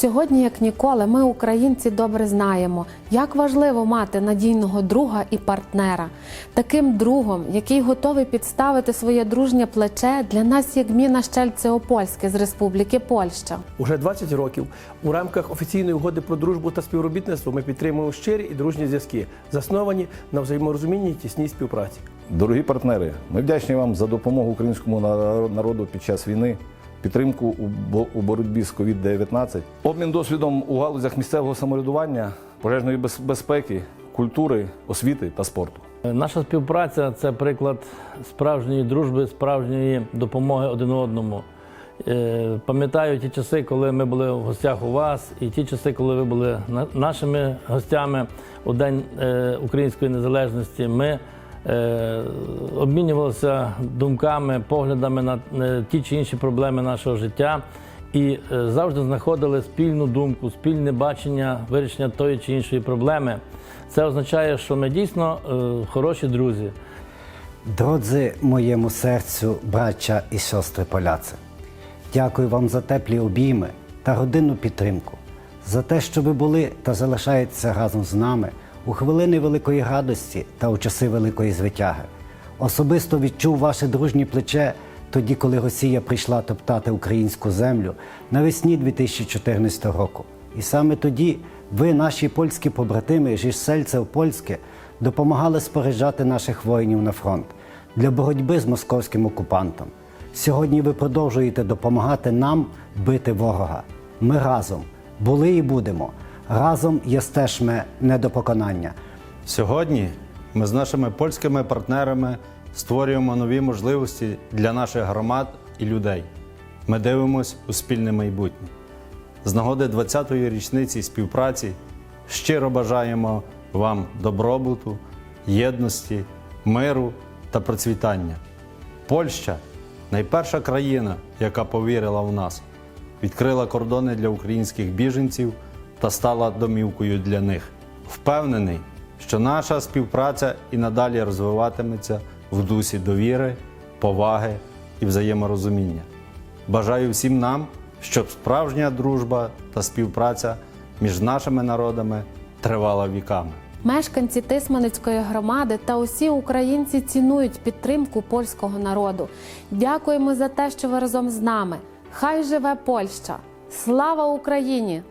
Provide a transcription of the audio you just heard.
Сьогодні, як ніколи, ми, українці, добре знаємо, як важливо мати надійного друга і партнера. Таким другом, який готовий підставити своє дружнє плече для нас, як гміна Щельце Опольське з Республіки Польща. Уже 20 років у рамках офіційної угоди про дружбу та співробітництво ми підтримуємо щирі і дружні зв'язки, засновані на взаєморозумінні і тісній співпраці. Дорогі партнери, ми вдячні вам за допомогу українському на- народу під час війни, підтримку у боротьбі з COVID-19, обмін досвідом у галузях місцевого самоврядування, пожежної безпеки, культури, освіти та спорту. Наша співпраця це приклад справжньої дружби, справжньої допомоги один одному. Е, Пам'ятаю ті часи, коли ми були в гостях у вас, і ті часи, коли ви були нашими гостями у День е, Української незалежності. Ми обмінювалися думками, поглядами на е, ті чи інші проблеми нашого життя і е, завжди знаходили спільну думку, спільне бачення вирішення тої чи іншої проблеми. Це означає, що ми дійсно е, хороші друзі. Drodzy mojemu sercu, браття і сестри поляці, дякую вам за теплі обійми та родинну підтримку, за те, що ви були та залишаєтеся разом з нами у хвилини великої радості та у часи великої звитяги. Особисто відчув ваше дружнє плече тоді, коли Росія прийшла топтати українську землю навесні 2014 року. І саме тоді ви, наші польські побратими, Жішсельцев Польське, допомагали споряджати наших воїнів на фронт для боротьби з московським окупантом. Сьогодні ви продовжуєте допомагати нам бити ворога. Ми разом були і будемо. Разом єстешме не до. Сьогодні ми з нашими польськими партнерами створюємо нові можливості для наших громад і людей. Ми дивимось у спільне майбутнє. З нагоди 20-ї річниці співпраці щиро бажаємо вам добробуту, єдності, миру та процвітання. Польща найперша країна, яка повірила в нас, відкрила кордони для українських біженців та стала домівкою для них. Впевнений, що наша співпраця і надалі розвиватиметься в дусі довіри, поваги і взаєморозуміння. Бажаю всім нам, щоб справжня дружба та співпраця між нашими народами тривала віками. Мешканці Тисманицької громади та усі українці цінують підтримку польського народу. Дякуємо за те, що ви разом з нами. Хай живе Польща! Слава Україні!